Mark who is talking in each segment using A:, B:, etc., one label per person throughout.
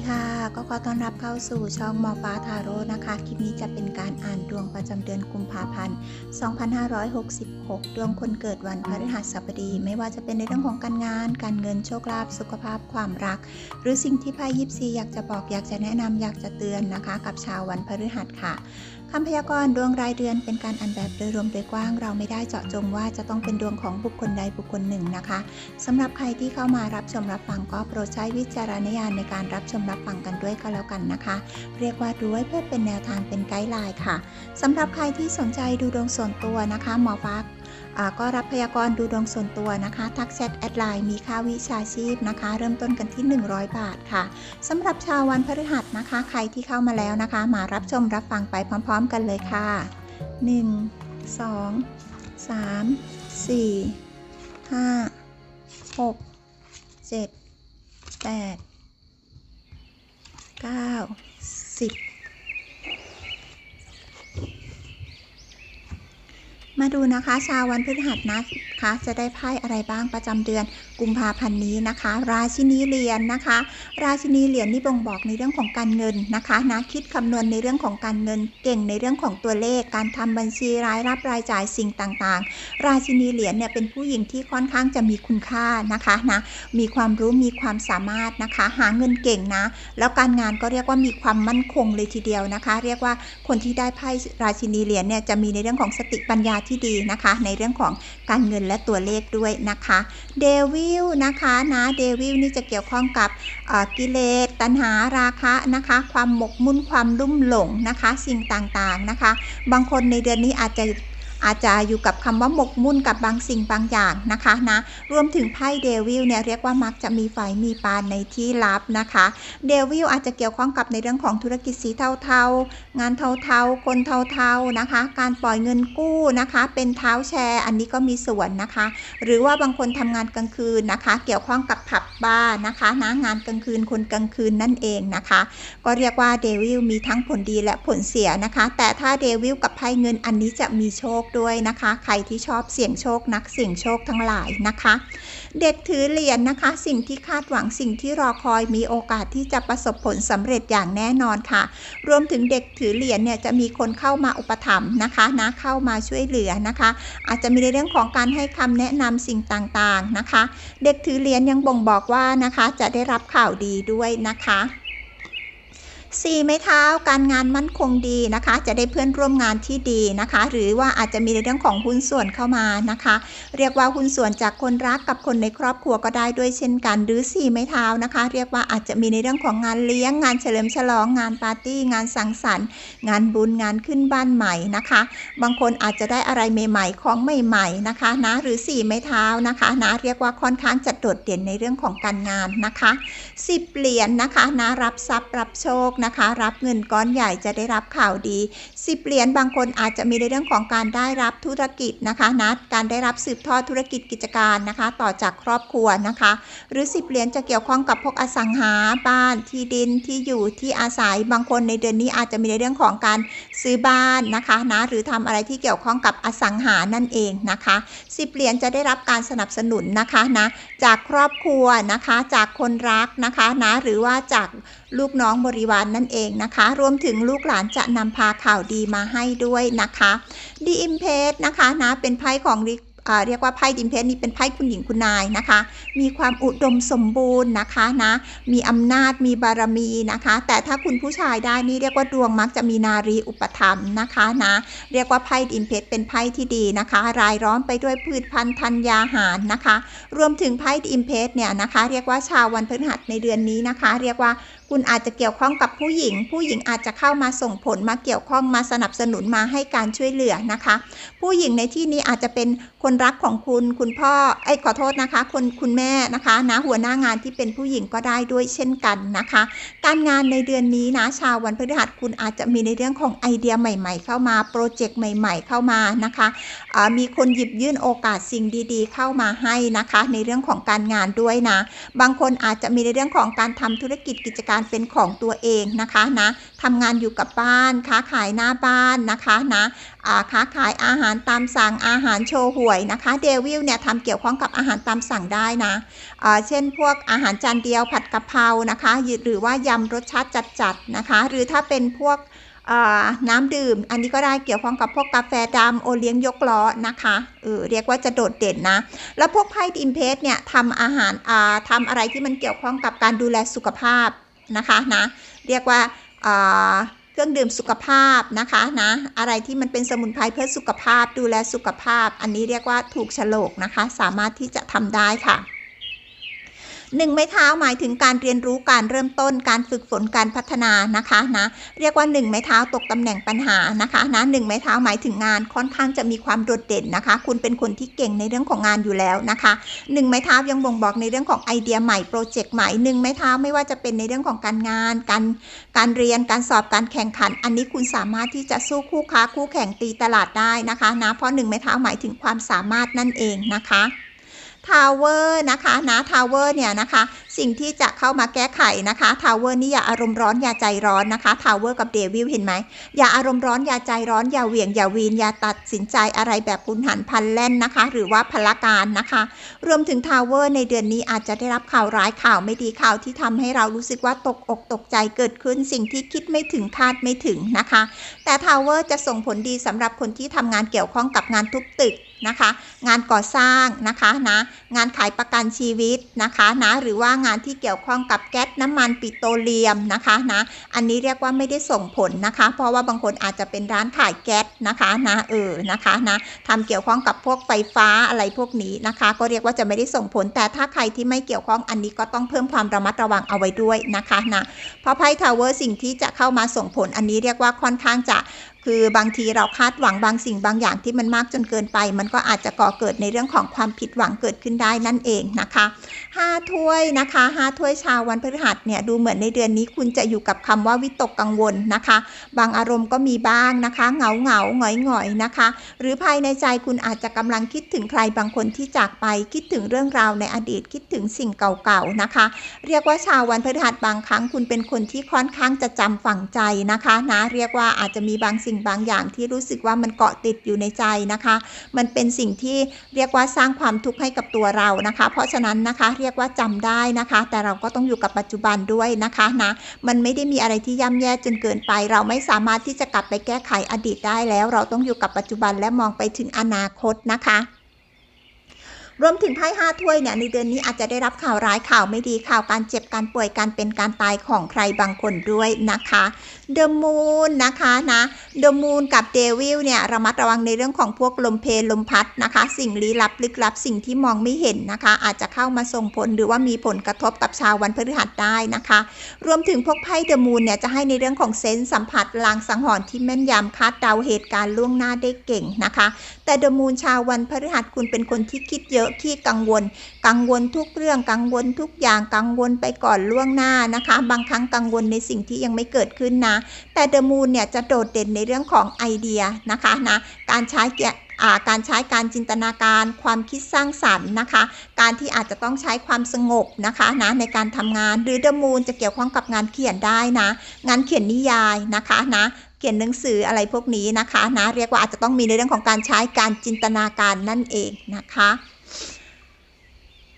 A: ดีค่ะ ก็ขอต้อนรับเข้าสู่ช่องหมอฟ้าทาโร่นะคะ คลิปนี้จะเป็นการอ่านดวงประจำเดือนกุมภาพันธ์ 2566 ดวงคนเกิดวันพฤหัสบดี ไม่ว่าจะเป็นในเรื่องของการงาน การเงิน โชคลาภ สุขภาพ ความรัก หรือสิ่งที่ไพ่ยิปซีอยากจะบอก อยากจะแนะนำอยากจะเตือนนะคะ กับชาววันพฤหัสค่ะคำพยากรณ์ดวงรายเดือนเป็นการอ่านแบบโดยรวมโดยกว้าง เราไม่ได้เจาะจงว่าจะต้องเป็นดวงของบุคคลใดบุคคลหนึ่งนะคะสำหรับใครที่เข้ามารับชมรับฟังก็โปรดใช้วิจารณญาณในการรับชมรับฟังกันด้วยก็แล้วกันนะคะ เรียกว่าดูไว้เพื่อเป็นแนวทางเป็นไกด์ไลน์ค่ะสำหรับใครที่สนใจดูดวงส่วนตัวนะคะหมอฟักอ่าก็รับพยากรณ์ดูดวงส่วนตัวนะคะ ทักแชทแอดไลน์มีค่าวิชาชีพนะคะ เริ่มต้นกันที่ 100 บาทค่ะสำหรับชาววันพฤหัสนะคะ ใครที่เข้ามาแล้วนะคะ มารับชมรับฟังไปพร้อม ๆ กันเลยค่ะ 1 2 3 4 5 6เจ็ 9 10 มาดูนะคะชาววันพฤหัสนะคะจะได้ไพ่อะไรบ้างประจำเดือนกุมภาพันธ์นี้นะคะ ราชินีเหรียญนะคะ ราชินีเหรียญนี่บ่งบอกในเรื่องของการเงินนะคะนะคิดคำนวณในเรื่องของการเงิน เก่งในเรื่องของตัวเลข การทำบัญชีรายรับรายจ่ายสิ่งต่างๆ ราชินีเหรียญเนี่ยเป็นผู้หญิงที่ค่อนข้างจะมีคุณค่านะคะนะมีความรู้มีความสามารถนะคะ หาเงินเก่งนะ แล้วการงานก็เรียกว่ามีความมั่นคงเลยทีเดียวนะคะ เรียกว่าคนที่ได้ไพ่ราชินีเหรียญเนี่ยจะมีในเรื่องของสติปัญญาทที่ดีนะคะ ในเรื่องของการเงินและตัวเลขด้วยนะคะเดวิลนะคะนะเดวิลนี่จะเกี่ยวข้องกับกิเลสตัณหาราคะนะคะ ความหมกมุ่นความลุ่มหลงนะคะ สิ่งต่างๆนะคะ บางคนในเดือนนี้อาจจะ อาจจะอยู่กับคำว่าหมกมุ่นกับบางสิ่งบางอย่างนะคะนะรวมถึงไพ่เดวิลเนี่ยเรียกว่ามักจะมีไฟมีปานในที่ลับนะคะเดวิลอาจจะเกี่ยวข้องกับในเรื่องของธุรกิจสีเทาๆ งานเทาๆ คนเทาๆนะคะ การปล่อยเงินกู้นะคะ เป็นเท้าแชร์อันนี้ก็มีส่วนนะคะ หรือว่าบางคนทำงานกลางคืนนะคะ เกี่ยวข้องกับผับบาร์นะคะนะงานกลางคืนคนกลางคืนนั่นเองนะคะ ก็เรียกว่าเดวิลมีทั้งผลดีและผลเสียนะคะ แต่ถ้าเดวิลกับไพ่เงินอันนี้จะมีโชคด้วยนะคะ ใครที่ชอบเสี่ยงโชคนักเสี่ยงโชคทั้งหลายนะคะ เด็กถือเหรียญนนะคะ สิ่งที่คาดหวังสิ่งที่รอคอยมีโอกาสที่จะประสบผลสำเร็จอย่างแน่นอนค่ะ รวมถึงเด็กถือเหรียญเนี่ยจะมีคนเข้ามาอุปถัมภ์นะคะนะเข้ามาช่วยเหลือนะคะ อาจจะมีในเรื่องของการให้คำแนะนำสิ่งต่างๆนะคะ เด็กถือเหรียญยังบ่งบอกว่านะคะ จะได้รับข่าวดีด้วยนะคะ สี่ไม้เท้าการงานมั่นคงดีนะคะ จะได้เพื่อนร่วมงานที่ดีนะคะ หรือว่าอาจจะมีในเรื่องของหุ้นส่วนเข้ามานะคะ เรียกว่าหุ้นส่วนจากคนรักกับคนในครอบครัวก็ได้ด้วยเช่นกัน หรือสี่ไม้เท้านะคะ เรียกว่าอาจจะมีในเรื่องของงานเลี้ยงงานเฉลิมฉลองงานปาร์ตี้ งานสังสรรค์ งานบุญงานขึ้นบ้านใหม่นะคะ บางคนอาจจะได้อะไรใหม่ๆของใหม่ๆนะคะนะหรือสี่ไม้เท้านะคะนะเรียกว่าค่อนข้างจะโดดเด่นในเรื่องของการงานนะคะสิบเหรียญนนะคะนะรับทรัพย์รับโชคนะคะ รับเงินก้อนใหญ่จะได้รับข่าวดีสิบเหรียญบางคนอาจจะมีในเรื่องของการได้รับธุรกิจนะคะนะการได้รับสืบทอดธุรกิจกิจการนะคะ ต่อจากครอบครัวนะคะ หรือสิบเหรียญจะเกี่ยวข้องกับพวกอสังหาบ้านที่ดินที่อยู่ที่อาศัยบางคนในเดือนนี้อาจจะมีในเรื่องของการซื้อบ้านนะคะนะหรือทำอะไรที่เกี่ยวข้องกับอสังหานั่นเองนะคะสิบเหรียญจะได้รับการสนับสนุนนะคะนะจากครอบครัวนะคะจากคนรักนะคะนะหรือว่าจากลูกน้องบริวารนั่นเองนะคะ รวมถึงลูกหลานจะนำพาข่าวดีมาให้ด้วยนะคะดีอิมเพสนะคะนะเป็นไพ่ของเรียกว่าไพ่ดิมเพสนี่เป็นไพ่คุณหญิงคุณนายนะคะ มีความอุดมสมบูรณ์นะคะนะ มีอำนาจมีบารมีนะคะ แต่ถ้าคุณผู้ชายได้นี่เรียกว่าดวงมักจะมีนารีอุปถัมภ์นะคะนะ เรียกว่าไพ่ดิมเพสเป็นไพ่ที่ดีนะคะ รายล้อมไปด้วยพืชพันธุ์ธัญญาหารนะคะ รวมถึงไพ่ดิมเพสเนี่ยนะคะ เรียกว่าชาววันพฤหัสในเดือนนี้นะคะ เรียกว่า คุณอาจจะเกี่ยวข้องกับผู้หญิง ผู้หญิงอาจจะเข้ามาส่งผลมาเกี่ยวข้องมาสนับสนุนมาให้การช่วยเหลือนะคะ ผู้หญิงในที่นี้อาจจะเป็นคนรักของคุณคุณพ่อไอ้ขอโทษนะคะคนคุณแม่นะคะนะหัวหน้างานที่เป็นผู้หญิงก็ได้ด้วยเช่นกันนะคะ การงานในเดือนนี้นะชาววันพฤหัสคุณอาจจะมีในเรื่องของไอเดียใหม่ ๆ เข้ามาโปรเจกต์ใหม่ ๆ เข้ามานะคะมีคนหยิบยื่นโอกาสสิ่งดีๆ เข้ามาให้นะคะ ในเรื่องของการงานด้วยนะ บางคนอาจจะมีในเรื่องของการทำธุรกิจกิจการการเป็นของตัวเองนะคะนะทำงานอยู่กับบ้าน ค้าขายหน้าบ้านนะคะนะค้าขายอาหารตามสั่งอาหารโชว์หวยนะคะเดวิลเนี่ยทำเกี่ยวข้องกับอาหารตามสั่งได้นะเช่นพวกอาหารจานเดียวผัดกะเพรานะคะหรือว่ายำรสชาติจัดๆนะคะ หรือถ้าเป็นพวกน้ำดื่ม อันนี้ก็ได้เกี่ยวข้องกับพวกกาแฟดำโอเลี้ยงยกล้อนะคะเออเรียกว่าจะโดดเด่นนะ แล้วพวกไพ่อิมเพสเนี่ยทำอาหารทำอะไรที่มันเกี่ยวข้องกับการดูแลสุขภาพ นะคะนะเรียกว่าเครื่องดื่มสุขภาพนะคะนะอะไรที่มันเป็นสมุนไพรเพื่อสุขภาพดูแลสุขภาพ อันนี้เรียกว่าถูกฉลกนะคะ สามารถที่จะทำได้ค่ะ หนึ่งไม้เท้าหมายถึงการเรียนรู้การเริ่มต้นการฝึกฝนการพัฒนานะคะนะเรียกว่าหนึ่งไม้เท้าตกตำแหน่งปัญหานะคะนะหนึ่งไม้เท้าหมายถึงงานค่อนข้างจะมีความโดดเด่นนะคะ คุณเป็นคนที่เก่งในเรื่องของงานอยู่แล้วนะคะหนึ่งไม้เท้ายังบ่งบอกในเรื่องของไอเดียใหม่โปรเจกต์ใหม่หนึ่งไม้เท้าไม่ว่าจะเป็นในเรื่องของการงาน การการเรียนการสอบการแข่งขัน อันนี้คุณสามารถที่จะสู้คู่ค้าคู่แข่งตีตลาดได้นะคะนะเพราะหนึ่งไม้เท้าหมายถึงความสามารถนั่นเองนะคะ ทาวเวอร์นะคะนะทาวเวอร์เนี่ยนะคะ สิ่งที่จะเข้ามาแก้ไขนะคะทาวเวอร์นี่อย่าอารมณ์ร้อนอย่าใจร้อนนะคะทาวเวอร์กับเดวิลเห็นไหมอย่าอารมณ์ร้อนอย่าใจร้อนอย่าเหวี่ยงอย่าวีนอย่าตัดสินใจอะไรแบบคุณหันพันแล่นนะคะ หรือว่าพละการนะคะ รวมถึงทาวเวอร์ในเดือนนี้อาจจะได้รับข่าวร้ายข่าวไม่ดีข่าวที่ทำให้เรารู้สึกว่าตกอกตกใจเกิดขึ้นสิ่งที่คิดไม่ถึงคาดไม่ถึงนะคะ แต่ทาวเวอร์จะส่งผลดีสำหรับคนที่ทำงานเกี่ยวข้องกับงานทุบตึก นะคะ งานก่อสร้างนะคะนะงานขายประกันชีวิตนะคะนะหรือว่างานที่เกี่ยวข้องกับแก๊สน้ำมันปิโตรเลียมนะคะนะอันนี้เรียกว่าไม่ได้ส่งผลนะคะ เพราะว่าบางคนอาจจะเป็นร้านขายแก๊สนะคะนะเออนะคะนะทำเกี่ยวข้องกับพวกไฟฟ้าอะไรพวกนี้นะคะ ก็เรียกว่าจะไม่ได้ส่งผล แต่ถ้าใครที่ไม่เกี่ยวข้องอันนี้ก็ต้องเพิ่มความระมัดระวังเอาไว้ด้วยนะคะนะเพราะไพ่ทาวเวอร์สิ่งที่จะเข้ามาส่งผลอันนี้เรียกว่าค่อนข้างจะคือบางทีเราคาดหวังบางสิ่งบางอย่างที่มันมากจนเกินไป มันก็อาจจะก่อเกิดในเรื่องของความผิดหวังเกิดขึ้นได้นั่นเองนะคะห้าถ้วยนะคะห้าถ้วยชาววันพฤหัสเนี่ยดูเหมือนในเดือนนี้คุณจะอยู่กับคำว่าวิตกกังวลนะคะ บางอารมณ์ก็มีบ้างนะคะ เหงาเหงาหงอยหงอยนะคะ หรือภายในใจคุณอาจจะกำลังคิดถึงใครบางคนที่จากไปคิดถึงเรื่องราวในอดีตคิดถึงสิ่งเก่าๆนะคะ เรียกว่าชาววันพฤหัสบางครั้งคุณเป็นคนที่ค่อนข้างจะจำฝังใจนะคะนะเรียกว่าอาจจะมีบางสิ่งิ่งบางอย่างที่รู้สึกว่ามันเกาะติดอยู่ในใจนะคะ มันเป็นสิ่งที่เรียกว่าสร้างความทุกข์ให้กับตัวเรานะคะ เพราะฉะนั้นนะคะเรียกว่าจำได้นะคะ แต่เราก็ต้องอยู่กับปัจจุบันด้วยนะคะนะมันไม่ได้มีอะไรที่ย่ำแย่จนเกินไป เราไม่สามารถที่จะกลับไปแก้ไขอดีตได้แล้ว เราต้องอยู่กับปัจจุบันและมองไปถึงอนาคตนะคะรวมถึงไพ่ห้าถ้วยเนี่ยในเดือนนี้อาจจะได้รับข่าวร้ายข่าวไม่ดีข่าวการเจ็บการป่วยการเป็นการตายของใครบางคนด้วยนะคะ เดอะมูนนะคะนะเดอะมูนกับเดวิลเนี่ยระมัดระวังในเรื่องของพวกลมเพลลมพัดนะคะ สิ่งลี้ลับลึกลับสิ่งที่มองไม่เห็นนะคะ อาจจะเข้ามาส่งผลหรือว่ามีผลกระทบกับชาววันพฤหัสได้นะคะ รวมถึงพวกไพ่เดอะมูนเนี่ยจะให้ในเรื่องของเซนส์สัมผัสลางสังหรณ์ที่แม่นยำคาดเดาเหตุการณ์ล่วงหน้าได้เก่งนะคะ แต่เดอะมูนชาววันพฤหัสคุณเป็นคนที่คิดเยอะขี้กังวลกังวลทุกเรื่องกังวลทุกอย่างกังวลไปก่อนล่วงหน้านะคะ บางครั้งกังวลในสิ่งที่ยังไม่เกิดขึ้นนะ แต่เดอะมูนเนี่ยจะโดดเด่นในเรื่องของไอเดียนะคะนะการใช้แกะอ่าการใช้การจินตนาการความคิดสร้างสรรค์นะคะ การที่อาจจะต้องใช้ความสงบนะคะนะในการทำงานหรือเดมูนจะเกี่ยวข้องกับงานเขียนได้นะ งานเขียนนิยายนะคะนะเขียนหนังสืออะไรพวกนี้นะคะนะเรียกว่าอาจจะต้องมีในเรื่องของการใช้การจินตนาการนั่นเองนะคะ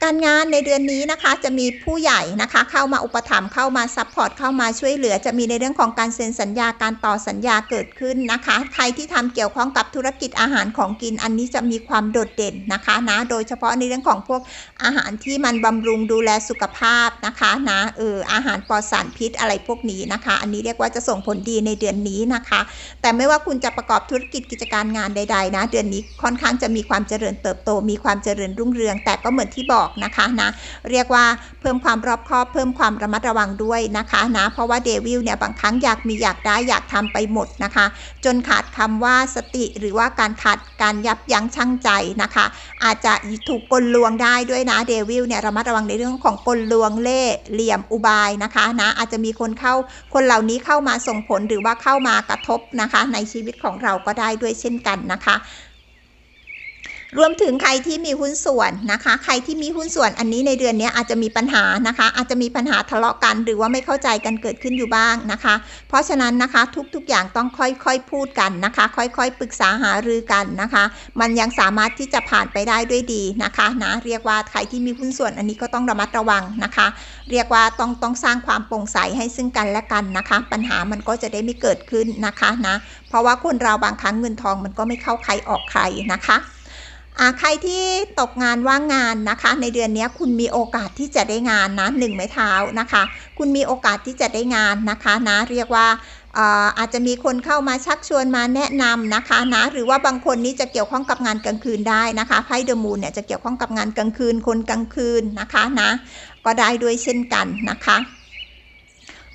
A: การงานในเดือนนี้นะคะจะมีผู้ใหญ่นะคะเข้ามาอุปถัมภ์เข้ามาซัพพอร์ตเข้ามาช่วยเหลือ จะมีในเรื่องของการเซ็นสัญญาการต่อสัญญาเกิดขึ้นนะคะ ใครที่ทำเกี่ยวข้องกับธุรกิจอาหารของกินอันนี้จะมีความโดดเด่นนะคะนะโดยเฉพาะในเรื่องของพวกอาหารที่มันบำรุงดูแลสุขภาพนะคะนะเอออาหารปลอดสารพิษอะไรพวกนี้นะคะ อันนี้เรียกว่าจะส่งผลดีในเดือนนี้นะคะ แต่ไม่ว่าคุณจะประกอบธุรกิจกิจการงานใดๆนะ เดือนนี้ค่อนข้างจะมีความเจริญเติบโต มีความเจริญรุ่งเรือง แต่ก็เหมือนที่บอกนะคะนะเรียกว่าเพิ่มความรอบคอบเพิ่มความระมัดระวังด้วยนะคะนะเพราะว่าเดวิลเนี่ยบางครั้งอยากมีอยากได้อยากทำไปหมดนะคะ จนขาดคำว่าสติหรือว่าการขาดการยับยั้งชั่งใจนะคะ อาจจะถูกกลลวงได้ด้วยนะเดวิลเนี่ยระมัดระวังในเรื่องของกลลวงเล่เหลี่ยมอุบายนะคะนะอาจจะมีคนเข้าคนเหล่านี้เข้ามาส่งผลหรือว่าเข้ามากระทบนะคะ ในชีวิตของเราก็ได้ด้วยเช่นกันนะคะ รวมถึงใครที่มีหุ้นส่วนนะคะ ใครที่มีหุ้นส่วนอันนี้ในเดือนนี้อาจจะมีปัญหานะคะ อาจจะมีปัญหาทะเลาะกัน หรือว่าไม่เข้าใจกันเกิดขึ้นอยู่บ้างนะคะ เพราะฉะนั้นนะคะทุกๆอย่างต้องค่อยๆพูดกันนะคะ ค่อยๆปรึกษาหารือกันนะคะ มันยังสามารถที่จะผ่านไปได้ด้วยดีนะคะนะเรียกว่าใครที่มีหุ้นส่วนอันนี้ก็ต้องระมัดระวังนะคะ เรียกว่าต้องต้องสร้างความโปร่งใสให้ซึ่งกันและกันนะคะ ปัญหามันก็จะได้ไม่เกิดขึ้นนะคะนะเพราะว่าคนเราบางครั้งเงินทองมันก็ไม่เข้าใครออกใครนะคะ ใครที่ตกงานว่างงานนะคะ ในเดือนนี้คุณมีโอกาสที่จะได้งานนะหนึ่งไม้เท้านะคะ คุณมีโอกาสที่จะได้งานนะคะนะเรียกว่าอาจจะมีคนเข้ามาชักชวนมาแนะนำนะคะนะหรือว่าบางคนนี้จะเกี่ยวข้องกับงานกลางคืนได้นะคะไพ่เดอะมูนเนี่ยจะเกี่ยวข้องกับงานกลางคืนคนกลางคืนนะคะนะก็ได้ด้วยเช่นกันนะคะ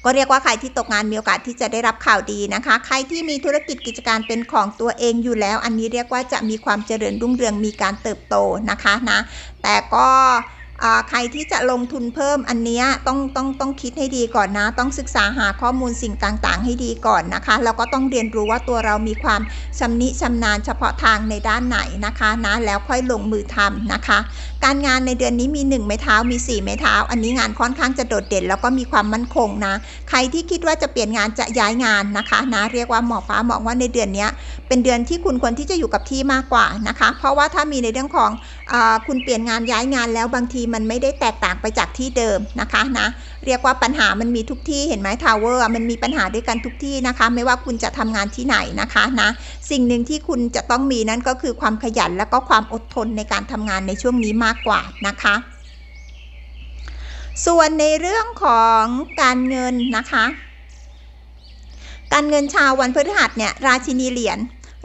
A: ก็เรียกว่าใครที่ตกงานมีโอกาสที่จะได้รับข่าวดีนะคะ ใครที่มีธุรกิจกิจการเป็นของตัวเองอยู่แล้ว อันนี้เรียกว่าจะมีความเจริญรุ่งเรืองมีการเติบโตนะคะนะแต่ก็ใครที่จะลงทุนเพิ่มอันนี้ต้องต้องต้องคิดให้ดีก่อนนะ ต้องศึกษาหาข้อมูลสิ่งต่างๆ ให้ดีก่อนนะคะ แล้วก็ต้องเรียนรู้ว่าตัวเรามีความชำนิชำนาญเฉพาะทางในด้านไหนนะคะนะแล้วค่อยลงมือทำนะคะการงานในเดือนนี้มี 1 ไม้เท้ามี 4 ไม้เท้า อันนี้งานค่อนข้างจะโดดเด่น แล้วก็มีความมั่นคงนะ ใครที่คิดว่าจะเปลี่ยนงานจะย้ายงานนะคะนะเรียกว่าหมอฟ้ามองว่าในเดือนนี้เป็นเดือนที่คุณควรที่จะอยู่กับที่มากกว่านะคะ เพราะว่าถ้ามีในเรื่องของอคุณเปลี่ยนงานย้ายงานแล้วบางทีมันไม่ได้แตกต่างไปจากที่เดิมนะคะนะเรียกว่าปัญหามันมีทุกที่เห็นไหมทาวเวอร์มันมีปัญหาด้วยกันทุกที่นะคะ ไม่ว่าคุณจะทำงานที่ไหนนะคะนะสิ่งหนึ่งที่คุณจะต้องมีนั่นก็คือความขยันและก็ความอดทนในการทำงานในช่วงนี้มากกว่านะคะ ส่วนในเรื่องของการเงินนะคะ การเงินชาววันพฤหัสเนี่ยราชินีเหรียญ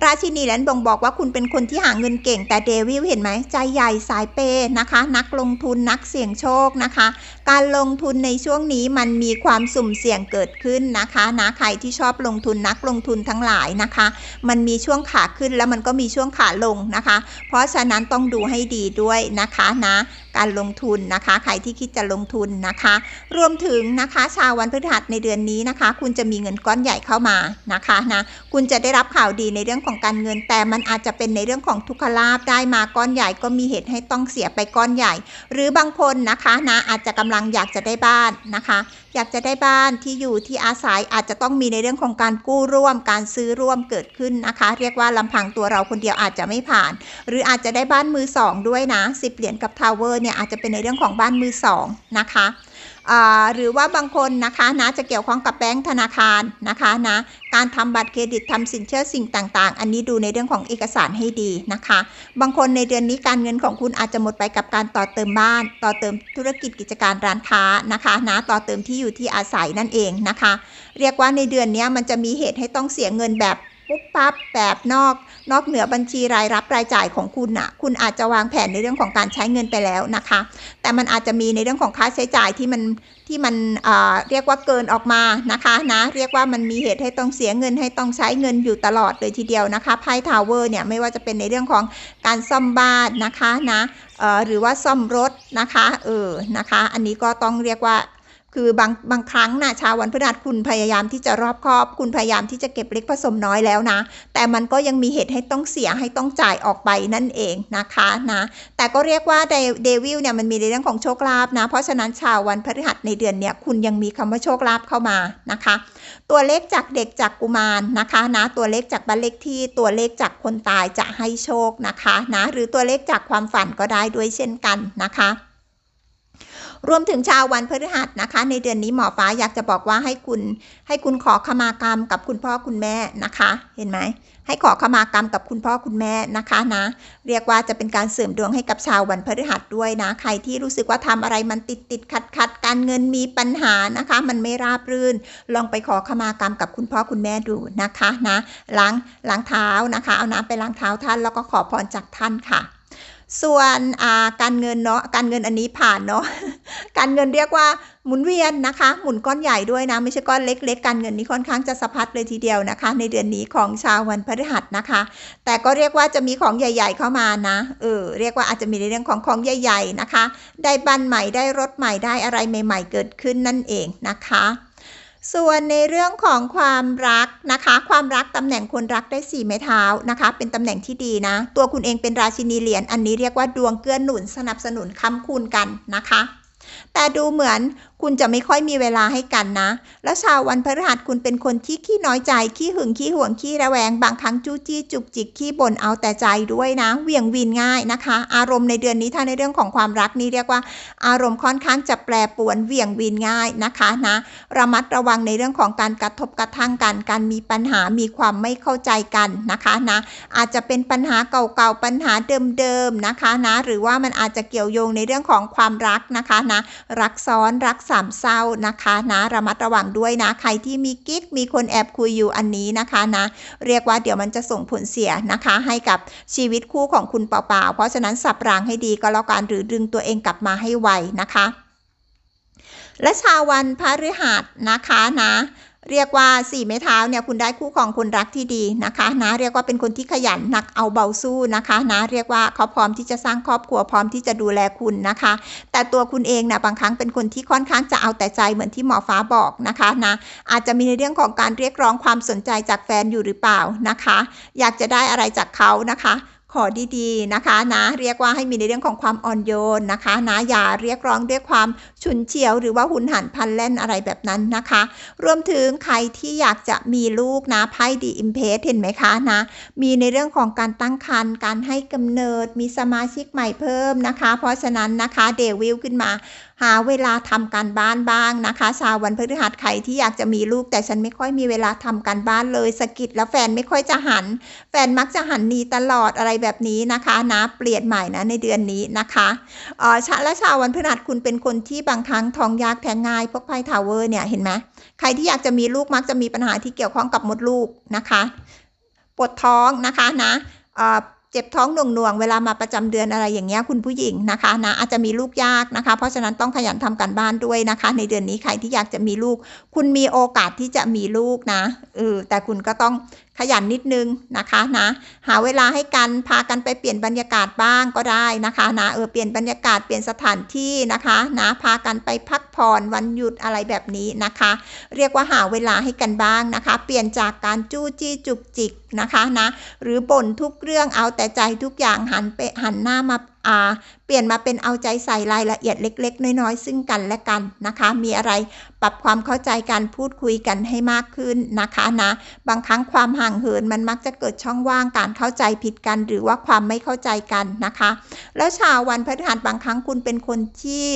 A: ราชินีเหรียญบ่งบอกว่าคุณเป็นคนที่หาเงินเก่งแต่เดวิลเห็นไหมใจใหญ่สายเปนะคะ นักลงทุนนักเสี่ยงโชคนะคะการลงทุนในช่วงนี้มันมีความสุ่มเสี่ยงเกิดขึ้นนะคะนะใครที่ชอบลงทุนนักลงทุนทั้งหลายนะคะ มันมีช่วงขาขึ้นแล้วมันก็มีช่วงขาลงนะคะ เพราะฉะนั้นต้องดูให้ดีด้วยนะคะนะการลงทุนนะคะ ใครที่คิดจะลงทุนนะคะ รวมถึงนะคะชาววันพฤหัสในเดือนนี้นะคะ คุณจะมีเงินก้อนใหญ่เข้ามานะคะนะคุณจะได้รับข่าวดีในเรื่องของการเงิน แต่มันอาจจะเป็นในเรื่องของทุกขลาบได้มาก้อนใหญ่ก็มีเหตุให้ต้องเสียไปก้อนใหญ่ หรือบางคนนะคะนะอาจจะกำลังอยากจะได้บ้านนะคะ อยากจะได้บ้านที่อยู่ที่อาศัยอาจจะต้องมีในเรื่องของการกู้ร่วม การซื้อร่วมเกิดขึ้นนะคะ เรียกว่าลำพังตัวเราคนเดียวอาจจะไม่ผ่าน หรืออาจจะได้บ้านมือสองด้วยนะสิบเหรียญกับทาวเวอร์เนี่ยอาจจะเป็นในเรื่องของบ้านมือสองนะคะ หรือว่าบางคนนะคะนะจะเกี่ยวข้องกับแบงก์ธนาคารนะคะนะการทำบัตรเครดิตทำสินเชื่อสิ่งต่างๆ อันนี้ดูในเรื่องของเอกสารให้ดีนะคะ บางคนในเดือนนี้การเงินของคุณอาจจะหมดไปกับการต่อเติมบ้าน ต่อเติมธุรกิจกิจการร้านค้านะคะนะต่อเติมที่อยู่ที่อาศัยนั่นเองนะคะ เรียกว่าในเดือนนี้มันจะมีเหตุให้ต้องเสียเงินแบบปุ๊บปั๊บแบบนอก นอกเหนือบัญชีรายรับรายจ่ายของคุณอะคุณอาจจะวางแผนในเรื่องของการใช้เงินไปแล้วนะคะ แต่มันอาจจะมีในเรื่องของค่าใช้จ่ายที่มันที่มันเรียกว่าเกินออกมานะคะนะเรียกว่ามันมีเหตุให้ต้องเสียเงินให้ต้องใช้เงินอยู่ตลอดเลยทีเดียวนะคะไพ่ทาวเวอร์เนี่ยไม่ว่าจะเป็นในเรื่องของการซ่อมบ้านนะคะนะหรือว่าซ่อมรถนะคะเออนะคะ อันนี้ก็ต้องเรียกว่า คือบางบางครั้งนะชาววันพฤหัสคุณพยายามที่จะรอบคอบ คุณพยายามที่จะเก็บเล็กผสมน้อยแล้วนะ แต่มันก็ยังมีเหตุให้ต้องเสียให้ต้องจ่ายออกไปนั่นเองนะคะนะ แต่ก็เรียกว่าเดวิลเนี่ยมันมีในเรื่องของโชคลาภนะ เพราะฉะนั้นชาววันพฤหัสในเดือนเนี้ยคุณยังมีคำว่าโชคลาภเข้ามานะคะ ตัวเลขจากเด็กจากกุมารนะคะนะตัวเลขจากบ้านเลขที่ตัวเลขจากคนตายจะให้โชคนะคะนะหรือตัวเลขจากความฝันก็ได้ด้วยเช่นกันนะคะ รวมถึงชาววันพฤหัสนะคะ ในเดือนนี้หมอฟ้าอยากจะบอกว่าให้คุณ ให้คุณขอขมากรรมกับคุณพ่อคุณแม่นะคะ เห็นไหมให้ขอขมากรรมกับคุณพ่อคุณแม่นะคะนะ เรียกว่าจะเป็นการเสริมดวงให้กับชาววันพฤหัสด้วยนะ ใครที่รู้สึกว่าทำอะไรมันติดติดขัดขัดการเงินมีปัญหานะคะ มันไม่ราบรื่น ลองไปขอขมากรรมกับคุณพ่อคุณแม่ดูนะคะนะล้างล้างเท้านะคะ เอาน้ำไปล้างเท้าท่านแล้วก็ขอพรจากท่านค่ะ ส่วนการเงินเนาะการเงินอันนี้ผ่านเนาะการเงินเรียกว่าหมุนเวียนนะคะ หมุนก้อนใหญ่ด้วยนะ ไม่ใช่ก้อนเล็ก ๆ การเงินนี้ค่อนข้างจะสะพัดเลยทีเดียวนะคะ ในเดือนนี้ของชาววันพฤหัสนะคะ แต่ก็เรียกว่าจะมีของใหญ่ ๆ เข้ามานะเออเรียกว่าอาจจะมีในเรื่องของของใหญ่ ๆนะคะ ได้บ้านใหม่ได้รถใหม่ได้อะไรใหม่ ๆ เกิดขึ้นนั่นเองนะคะ ส่วนในเรื่องของความรักนะคะ ความรักตำแหน่งคนรักได้สี่ไม้เท้านะคะ เป็นตำแหน่งที่ดีนะ ตัวคุณเองเป็นราชินีเหรียญอันนี้เรียกว่าดวงเกื้อหนุนสนับสนุนค้ำคูณกันนะคะ แต่ดูเหมือน คุณจะไม่ค่อยมีเวลาให้กันนะ แล้วชาววันพฤหัสคุณเป็นคนที่ขี้น้อยใจ ขี้หึง ขี้ห่วง ขี้ระแวง บางครั้งจู้จี้จุกจิก ขี้บ่นเอาแต่ใจด้วยนะ เวี่ยงวินง่ายนะคะ อารมณ์ในเดือนนี้ถ้าในเรื่องของความรักนี่เรียกว่า อารมณ์ค่อนข้างจะแปรปรวนเวี่ยงวินง่ายนะคะนะ ระมัดระวังในเรื่องของการกระทบกระทั่งกัน การมีปัญหา มีความไม่เข้าใจกันนะคะนะ อาจจะเป็นปัญหาเก่าๆ ปัญหาเดิมๆนะคะนะ หรือว่ามันอาจจะเกี่ยวโยงในเรื่องของความรักนะคะนะ รักซ้อน รักสามเศร้านะคะนะระมัดระวังด้วยนะ ใครที่มีกิ๊กมีคนแอบคุยอยู่อันนี้นะคะนะเรียกว่าเดี๋ยวมันจะส่งผลเสียนะคะ ให้กับชีวิตคู่ของคุณเปล่าๆเพราะฉะนั้นสับรางให้ดีก็แล้วกันหรือดึงตัวเองกลับมาให้ไวนะคะ และชาววันพฤหัสนะคะนะ เรียกว่าสี่ไม้เท้าเนี่ยคุณได้คู่ของคนรักที่ดีนะคะนะเรียกว่าเป็นคนที่ขยันหนักเอาเบาสู้นะคะนะเรียกว่าเขาพร้อมที่จะสร้างครอบครัวพร้อมที่จะดูแลคุณนะคะ แต่ตัวคุณเองนะบางครั้งเป็นคนที่ค่อนข้างจะเอาแต่ใจเหมือนที่หมอฟ้าบอกนะคะนะอาจจะมีในเรื่องของการเรียกร้องความสนใจจากแฟนอยู่หรือเปล่านะคะ อยากจะได้อะไรจากเขานะคะขอดีๆนะคะนะเรียกว่าให้มีในเรื่องของความอ่อนโยนนะคะนะอย่าเรียกร้องด้วยความ ฉุนเฉียวหรือว่าหุนหันพันแล่นอะไรแบบนั้นนะคะ รวมถึงใครที่อยากจะมีลูกนะไพ่ดีอิมเพสเห็นไหมคะนะ มีในเรื่องของการตั้งครรภ์การให้กำเนิดมีสมาชิกใหม่เพิ่มนะคะ เพราะฉะนั้นนะคะเดวิลขึ้นมาหาเวลาทำการบ้านบ้างนะคะ ชาววันพฤหัสใครที่อยากจะมีลูกแต่ฉันไม่ค่อยมีเวลาทำการบ้านเลยสะกิดแล้วแฟนไม่ค่อยจะหัน แฟนมักจะหันหนีตลอดอะไรแบบนี้นะคะนะเปลี่ยนใหม่นะในเดือนนี้นะคะเออชาและชาววันพฤหัสคุณเป็นคนที่บางครั้งทองยากแท้งง่ายพวกไพ่ทาวเวอร์เนี่ยเห็นไหมใครที่อยากจะมีลูกมักจะมีปัญหาที่เกี่ยวข้องกับมดลูกนะคะปวดท้องนะคะนะเอ่อเจ็บท้องหน่วงๆเวลามาประจำเดือนอะไรอย่างเงี้ยคุณผู้หญิงนะคะนะอาจจะมีลูกยากนะคะ เพราะฉะนั้นต้องขยันทำการบ้านด้วยนะคะ ในเดือนนี้ใครที่อยากจะมีลูก คุณมีโอกาสที่จะมีลูกนะเออแต่คุณก็ต้องขยันนิดนึงนะคะนะหาเวลาให้กันพากันไปเปลี่ยนบรรยากาศบ้างก็ได้นะคะนะเออเปลี่ยนบรรยากาศเปลี่ยนสถานที่นะคะนะพากันไปพักผ่อนวันหยุดอะไรแบบนี้นะคะ เรียกว่าหาเวลาให้กันบ้างนะคะ เปลี่ยนจากการจู้จี้จุกจิกนะคะนะหรือบ่นทุกเรื่องเอาแต่ใจทุกอย่างหันไปหันหน้ามา เปลี่ยนมาเป็นเอาใจใส่รายละเอียดเล็ก ๆ น้อยๆ ซึ่งกันและกันนะคะ มีอะไรปรับความเข้าใจกันพูดคุยกันให้มากขึ้นนะคะนะ บางครั้งความห่างเหินมันมักจะเกิดช่องว่างการเข้าใจผิดกัน หรือว่าความไม่เข้าใจกันนะคะ แล้วชาววันพฤหัสบางครั้งคุณเป็นคนที่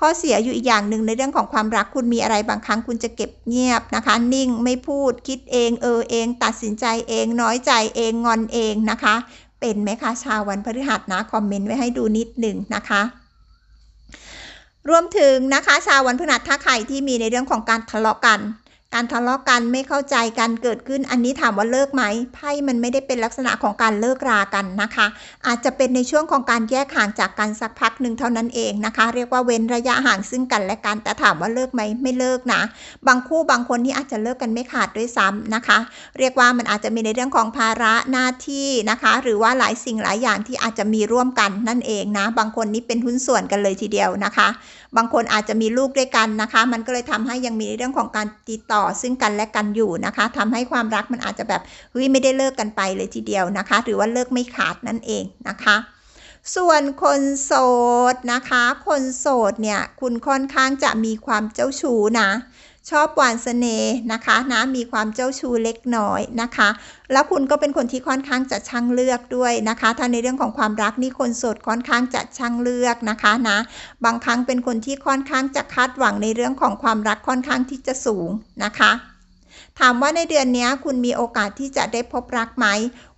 A: ข้อเสียอยู่อีกอย่างหนึ่งในเรื่องของความรักคุณมีอะไรบางครั้งคุณจะเก็บเงียบนะคะ นิ่งไม่พูดคิดเองเออเอง ตัดสินใจเองน้อยใจเองงอนเองนะคะ เป็นไหมคะชาววันพฤหัสนะคอมเมนต์ไว้ให้ดูนิดหนึ่งนะคะรวมถึงนะคะชาววันพฤหัสถ้าใครที่มีในเรื่องของการทะเลาะกัน การทะเลาะกันไม่เข้าใจกันเกิดขึ้นอันนี้ถามว่าเลิกไหมไพ่มันไม่ได้เป็นลักษณะของการเลิกรากันนะคะ อาจจะเป็นในช่วงของการแยกห่างจากกันสักพักหนึ่งเท่านั้นเองนะคะ เรียกว่าเว้นระยะห่างซึ่งกันและกันแต่ถามว่าเลิกไหมไม่เลิกนะ บางคู่บางคนที่อาจจะเลิกกันไม่ขาดด้วยซ้ำนะคะ เรียกว่ามันอาจจะมีในเรื่องของภาระหน้าที่นะคะ หรือว่าหลายสิ่งหลายอย่างที่อาจจะมีร่วมกันนั่นเองนะ บางคนนี่เป็นหุ้นส่วนกันเลยทีเดียวนะคะ บางคนอาจจะมีลูกด้วยกันนะคะ มันก็เลยทำให้ยังมีในเรื่องของการติดต่อซึ่งกันและกันอยู่นะคะทำให้ความรักมันอาจจะแบบเฮ้ยไม่ได้เลิกกันไปเลยทีเดียวนะคะ หรือว่าเลิกไม่ขาดนั่นเองนะคะส่วนคนโสดนะคะ คนโสดเนี่ย คุณค่อนข้างจะมีความเจ้าชู้นะ ชอบหวานเสน่ห์นะคะนะมีความเจ้าชู้เล็กน้อยนะคะ แล้วคุณก็เป็นคนที่ค่อนข้างจะช่างเลือกด้วยนะคะ ถ้าในเรื่องของความรักนี่คนโสดค่อนข้างจะช่างเลือกนะคะนะบางครั้งเป็นคนที่ค่อนข้างจะคาดหวังในเรื่องของความรักค่อนข้างที่จะสูงนะคะ ถามว่าในเดือนนี้คุณมีโอกาสที่จะได้พบรักไหม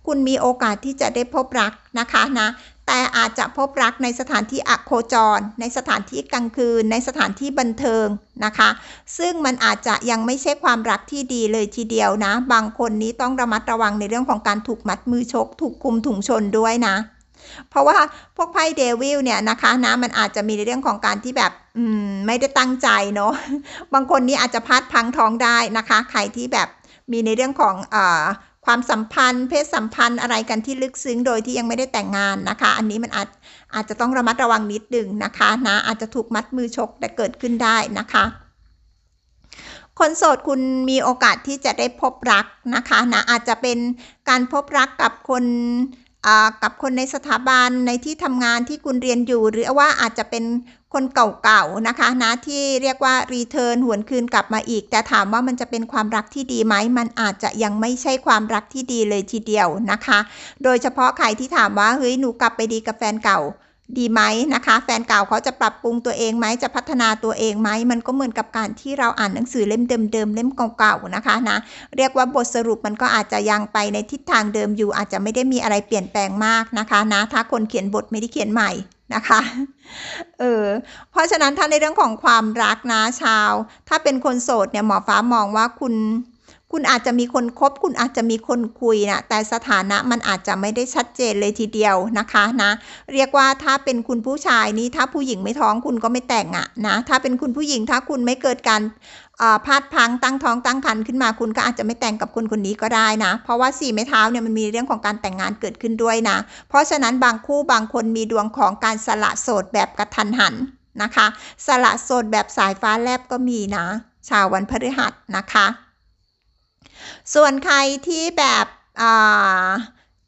A: คุณมีโอกาสที่จะได้พบรักนะคะนะ แต่อาจจะพบรักในสถานที่อโคจร ในสถานที่กลางคืน ในสถานที่บันเทิงนะคะ ซึ่งมันอาจจะยังไม่ใช่ความรักที่ดีเลยทีเดียวนะ บางคนนี้ต้องระมัดระวังในเรื่องของการถูกมัดมือชก ถูกคุมถุงชนด้วยนะ เพราะว่าพวกไพ่เดวิลเนี่ยนะคะนะมันอาจจะมีในเรื่องของการที่แบบอืมไม่ได้ตั้งใจเนาะบางคนนี้อาจจะพลาดพังท้องได้นะคะ ใครที่แบบมีในเรื่องของอ่า ความสัมพันธ์ เพศสัมพันธ์อะไรกันที่ลึกซึ้งโดยที่ยังไม่ได้แต่งงานนะคะ อันนี้มันอาจอาจจะต้องระมัดระวังนิดหนึ่งนะคะนะอาจจะถูกมัดมือชกแต่เกิดขึ้นได้นะคะคนโสดคุณมีโอกาสที่จะได้พบรักนะคะนะอาจจะเป็นการพบรักกับคนอ่ากับคนในสถาบันในที่ทำงานที่คุณเรียนอยู่ หรือว่าอาจจะเป็น คนเก่าๆนะคะนะที่เรียกว่ารีเทิร์นหวนคืนกลับมาอีก แต่ถามว่ามันจะเป็นความรักที่ดีไหมมันอาจจะยังไม่ใช่ความรักที่ดีเลยทีเดียวนะคะ โดยเฉพาะใครที่ถามว่าเฮ้ยหนูกลับไปดีกับแฟนเก่าดีไหมนะคะ แฟนเก่าเขาจะปรับปรุงตัวเองไหมจะพัฒนาตัวเองไหมมันก็เหมือนกับการที่เราอ่านหนังสือเล่มเดิมๆเล่มเก่าๆนะคะนะเรียกว่าบทสรุปมันก็อาจจะยังไปในทิศทางเดิมอยู่ อาจจะไม่ได้มีอะไรเปลี่ยนแปลงมากนะคะนะถ้าคนเขียนบทไม่ได้เขียนใหม่ นะคะ เออ เพราะฉะนั้นถ้าในเรื่องของความรักนะชาว ถ้าเป็นคนโสดเนี่ยหมอฟ้ามองว่าคุณ คุณอาจจะมีคนคบ คุณอาจจะมีคนคุยนะแต่สถานะมันอาจจะไม่ได้ชัดเจนเลยทีเดียวนะคะนะ เรียกว่าถ้าเป็นคุณผู้ชายนี่ถ้าผู้หญิงไม่ท้องคุณก็ไม่แต่งอะนะ ถ้าเป็นคุณผู้หญิงถ้าคุณไม่เกิดการ พลาดพังตั้งท้องตั้งครรภ์ขึ้นมาคุณก็อาจจะไม่แต่งกับคนคนนี้ก็ได้นะ เพราะว่าสี่ไม้เท้าเนี่ยมันมีเรื่องของการแต่งงานเกิดขึ้นด้วยนะ เพราะฉะนั้นบางคู่บางคนมีดวงของการสละโสดแบบกระทันหันนะคะ สละโสดแบบสายฟ้าแลบก็มีนะ ชาววันพฤหัสนะคะ ส่วนใครที่แบบอ่า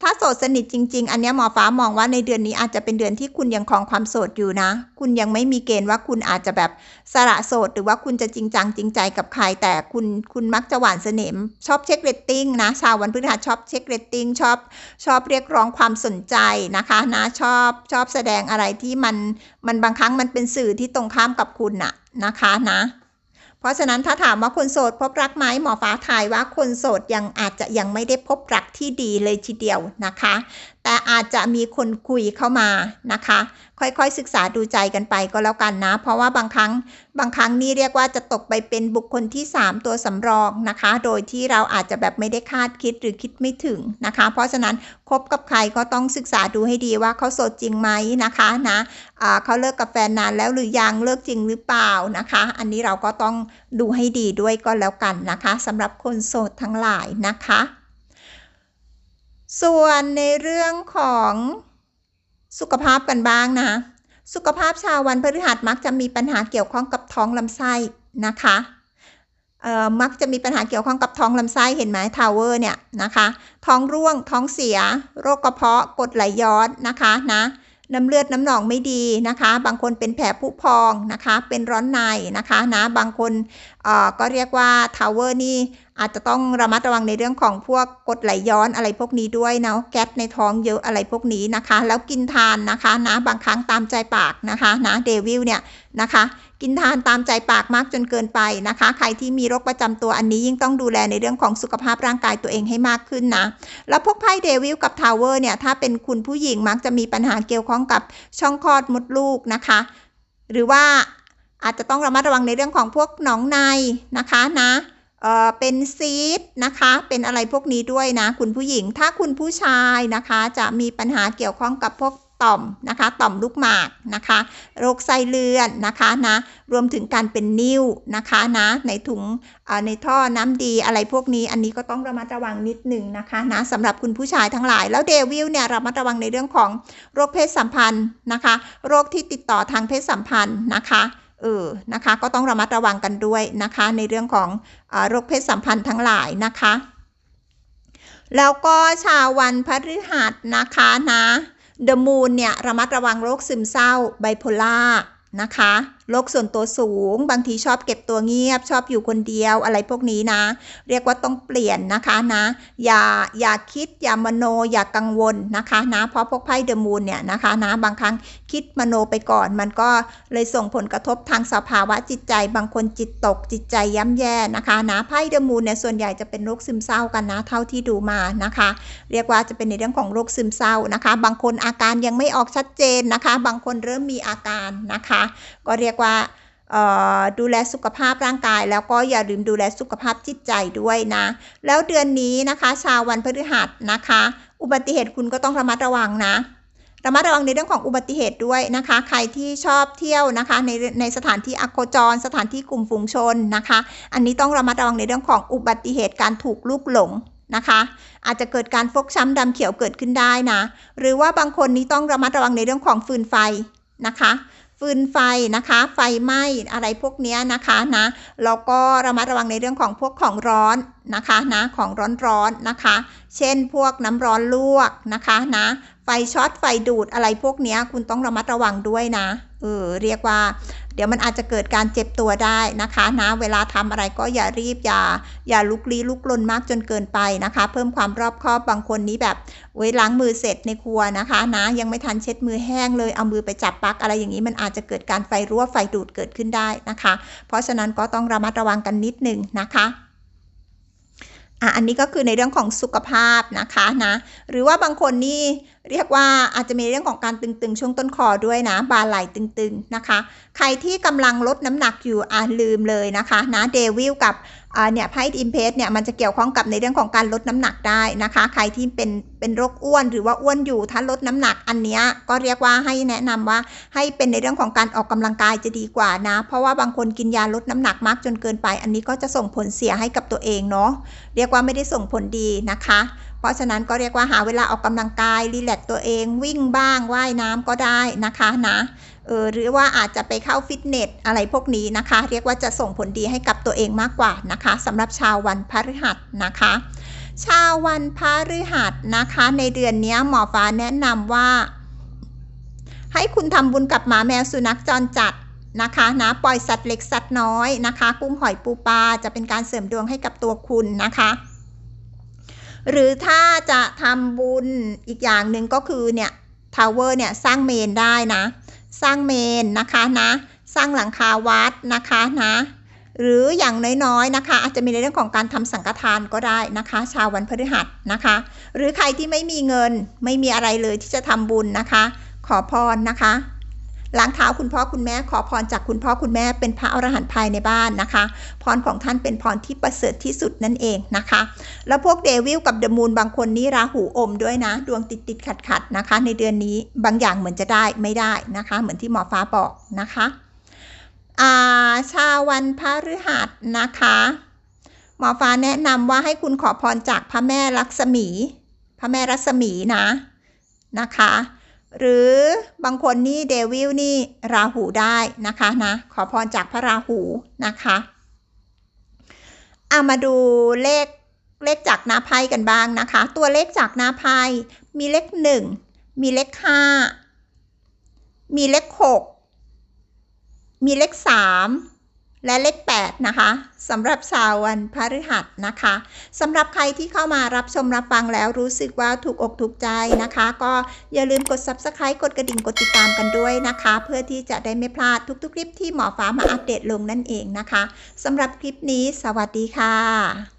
A: ถ้าโสดสนิทจริง ๆ อันนี้หมอฟ้ามองว่าในเดือนนี้อาจจะเป็นเดือนที่คุณยังครองความโสดอยู่นะ คุณยังไม่มีเกณฑ์ว่าคุณอาจจะแบบสละโสด หรือว่าคุณจะจริงจังจริงใจกับใคร แต่คุณคุณมักจะหวานเสน่ห์ชอบเช็คเรตติ้งนะ ชาววันพฤหัสชอบเช็คเรตติ้งชอบชอบเรียกร้องความสนใจนะคะนะชอบชอบแสดงอะไรที่มันมันบางครั้งมันเป็นสื่อที่ตรงข้ามกับคุณน่ะนะคะนะ เพราะฉะนั้นถ้าถามว่าคนโสดพบรักไหมหมอฟ้าทายว่าคนโสดยังอาจจะยังไม่ได้พบรักที่ดีเลยทีเดียวนะคะแต่อาจจะมีคนคุยเข้ามานะคะ ค่อยๆศึกษาดูใจกันไปก็แล้วกันนะ เพราะว่าบางครั้งบางครั้งนี่เรียกว่าจะตกไปเป็นบุคคลที่ 3 ตัวสำรองนะคะ โดยที่เราอาจจะแบบไม่ได้คาดคิดหรือคิดไม่ถึงนะคะ เพราะฉะนั้นคบกับใครก็ต้องศึกษาดูให้ดีว่าเขาโสดจริงไหมนะคะนะเขาเลิกกับแฟนนานแล้วหรือยังเลิกจริงหรือเปล่านะคะ อันนี้เราก็ต้องดูให้ดีด้วยก็แล้วกันนะคะสำหรับคนโสดทั้งหลายนะคะ ส่วนในเรื่องของสุขภาพกันบ้างนะ สุขภาพชาววันพฤหัสมักจะมีปัญหาเกี่ยวข้องกับท้องลำไส้นะคะเอ่อมักจะมีปัญหาเกี่ยวข้องกับท้องลำไส้เห็นไหมทาวเวอร์เนี่ยนะคะ ท้องร่วงท้องเสีย โรคกระเพาะกดไหลย้อนนะคะนะน้ำเลือดน้ำหนองไม่ดีนะคะ บางคนเป็นแผลผุพองนะคะ เป็นร้อนในนะคะนะบางคนเออก็เรียกว่าทาวเวอร์นี่ อาจจะต้องระมัดระวังในเรื่องของพวกกดไหลย้อนอะไรพวกนี้ด้วยนะแก๊สในท้องเยอะอะไรพวกนี้นะคะ แล้วกินทานนะคะนะบางครั้งตามใจปากนะคะนะเดวิลเนี่ยนะคะ กินทานตามใจปากมากจนเกินไปนะคะ ใครที่มีโรคประจำตัวอันนี้ยิ่งต้องดูแลในเรื่องของสุขภาพร่างกายตัวเองให้มากขึ้นนะ แล้วพวกไพ่เดวิลกับทาวเวอร์เนี่ยถ้าเป็นคุณผู้หญิงมักจะมีปัญหาเกี่ยวข้องกับช่องคลอดมดลูกนะคะ หรือว่าอาจจะต้องระมัดระวังในเรื่องของพวกหนองในนะคะนะ เอ่อเป็นซีดนะคะ เป็นอะไรพวกนี้ด้วยนะ คุณผู้หญิง ถ้าคุณผู้ชายนะคะจะมีปัญหาเกี่ยวข้องกับพวกต่อมนะคะ ต่อมลูกหมากนะคะ โรคไส้เลื่อนนะคะนะ รวมถึงการเป็นนิ่วนะคะนะ ในถุงในท่อน้ำดีอะไรพวกนี้ อันนี้ก็ต้องระมัดระวังนิดหนึ่งนะคะนะสำหรับคุณผู้ชายทั้งหลาย แล้วเดวิลเนี่ยระมัดระวังในเรื่องของโรคเพศสัมพันธ์นะคะ โรคที่ติดต่อทางเพศสัมพันธ์นะคะ เออนะคะ ก็ต้องระมัดระวังกันด้วยนะคะ ในเรื่องของอโรคเพศสัมพันธ์ทั้งหลายนะคะ แล้วก็ชาววันพฤหัสนะคะนะเดอะมูนเนี่ยระมัดระวังโรคซึมเศร้าไบโพล่านะคะโรคส่วนตัวสูง บางทีชอบเก็บตัวเงียบ ชอบอยู่คนเดียวอะไรพวกนี้นะ เรียกว่าต้องเปลี่ยนนะคะนะอย่าอย่าคิดอย่ามโนอย่ากังวลนะคะนะเพราะพวกไพ่เดอะมูนเนี่ยนะคะนะบางครั้ง คิดมโนไปก่อน มันก็เลยส่งผลกระทบทางสภาวะจิตใจ บางคนจิตตก จิตใจย่ำแย่นะคะนะไพ่เดอะมูนเนี่ยส่วนใหญ่จะเป็นโรคซึมเศร้ากันนะเท่าที่ดูมานะคะ เรียกว่าจะเป็นในเรื่องของโรคซึมเศร้านะคะ บางคนอาการยังไม่ออกชัดเจนนะคะ บางคนเริ่มมีอาการนะคะ ก็เรียกว่าดูแลสุขภาพร่างกาย แล้วก็อย่าลืมดูแลสุขภาพจิตใจด้วยนะ แล้วเดือนนี้นะคะ ชาววันพฤหัสนะคะ อุบัติเหตุคุณก็ต้องระมัดระวังนะ ระมัดระวังในเรื่องของอุบัติเหตุด้วยนะคะ ใครที่ชอบเที่ยวนะคะ ในในสถานที่อโคจร สถานที่กลุ่มฝูงชนนะคะ อันนี้ต้องระมัดระวังในเรื่องของอุบัติเหตุการถูกลูกหลงนะคะ อาจจะเกิดการฟกช้ำดำเขียวเกิดขึ้นได้นะ หรือว่าบางคนนี้ต้องระมัดระวังในเรื่องของฟืนไฟนะคะฟืนไฟนะคะ ไฟไหม้อะไรพวกนี้นะคะนะแล้วก็ระมัดระวังในเรื่องของพวกของร้อนนะคะนะของร้อนๆนะคะ เช่นพวกน้ำร้อนลวกนะคะนะ ช็อตไฟดูดอะไรพวกนี้คุณต้องระมัดระวังด้วยนะ เออเรียกว่า เดี๋ยวมันอาจจะเกิดการเจ็บตัวได้นะคะนะเวลาทำอะไรก็อย่ารีบอย่าอย่าลุกลี้ลุกลนมากจนเกินไปนะคะ เพิ่มความรอบคอบบางคนนี้แบบไว้ล้างมือเสร็จในครัวนะคะ นะยังไม่ทันเช็ดมือแห้งเลยเอามือไปจับปลั๊กอะไรอย่างนี้มันอาจจะเกิดการไฟรั่วไฟดูดเกิดขึ้นได้นะคะ เพราะฉะนั้นก็ต้องระมัดระวังกันนิดนึงนะคะอะอันนี้ก็คือในเรื่องของสุขภาพนะคะนะ หรือว่าบางคนนี่เรียกว่าอาจจะมีเรื่องของการตึงๆ ช่วงต้นคอด้วยนะบาไหล่ตึงๆนะคะ ใครที่กำลังลดน้ำหนักอยู่อ่าลืมเลยนะคะนะเดวิลกับเนี่ยไพ่อิมเพสเนี่ยมันจะเกี่ยวข้องกับในเรื่องของการลดน้ำหนักได้นะคะ ใครที่เป็นเป็นโรคอ้วนหรือว่าอ้วนอยู่ถ้าลดน้ำหนักอันนี้ก็เรียกว่าให้แนะนำว่าให้เป็นในเรื่องของการออกกำลังกายจะดีกว่านะ เพราะว่าบางคนกินยาลดน้ำหนักมากจนเกินไป อันนี้ก็จะส่งผลเสียให้กับตัวเองเนาะเรียกว่าไม่ได้ส่งผลดีนะคะ เพราะฉะนั้นก็เรียกว่าหาเวลาออกกำลังกายรีแลกตัวเอง วิ่งบ้างว่ายน้ำก็ได้นะคะนะเออหรือว่าอาจจะไปเข้าฟิตเนสอะไรพวกนี้นะคะ เรียกว่าจะส่งผลดีให้กับตัวเองมากกว่านะคะสำหรับชาววันพฤหัสนะคะ ชาววันพฤหัสนะคะ ในเดือนนี้หมอฟ้าแนะนำว่า ให้คุณทำบุญกับหมาแมวสุนัขจรจัดนะคะนะปล่อยสัตว์เล็กสัตว์น้อยนะคะ กุ้งหอยปูปลาจะเป็นการเสริมดวงให้กับตัวคุณนะคะ หรือถ้าจะทำบุญอีกอย่างหนึ่งก็คือเนี่ยทาวเวอร์เนี่ยสร้างเมนได้นะ สร้างเมนนะคะนะ สร้างหลังคาวัดนะคะนะหรืออย่างน้อยๆนะคะ อาจจะมีในเรื่องของการทำสังฆทานก็ได้นะคะ ชาววันพฤหัสนะคะ หรือใครที่ไม่มีเงินไม่มีอะไรเลยที่จะทำบุญนะคะ ขอพรนะคะ ล้างเท้าคุณพ่อคุณแม่ขอพรจากคุณพ่อคุณแม่เป็นพระอรหันต์ภายในบ้านนะคะ พรของท่านเป็นพรที่ประเสริฐที่สุดนั่นเองนะคะ แล้วพวกเดวิลกับเดอะมูนบางคนนี่ราหูอมด้วยนะ ดวงติดติดขัดขัดนะคะ ในเดือนนี้บางอย่างเหมือนจะได้ไม่ได้นะคะ เหมือนที่หมอฟ้าบอกนะคะาชาววันพฤหัสนะคะ หมอฟ้าแนะนำว่าให้คุณขอพรจากพระแม่ลักษมี พระแม่รัศมีนะนะคะ หรือบางคนนี่เดวิลนี่ราหูได้นะคะนะขอพรจากพระราหูนะคะเอามาดูเลขเลขจากหน้าไพ่กันบ้างนะคะ ตัวเลขจากหน้าไพ่มีเลขหนึ่งมีเลขห้ามีเลขหกมีเลขสาม และเลข8นะคะสำหรับชาววันพฤหัสนะคะสำหรับใครที่เข้ามารับชมรับฟังแล้วรู้สึกว่าถูกอกถูกใจนะคะ ก็อย่าลืมกด subscribe กดกระดิ่งกดติดตามกันด้วยนะคะ เพื่อที่จะได้ไม่พลาดทุกๆคลิปที่หมอฟ้ามาอัปเดตลงนั่นเองนะคะสำหรับคลิปนี้ สวัสดีค่ะ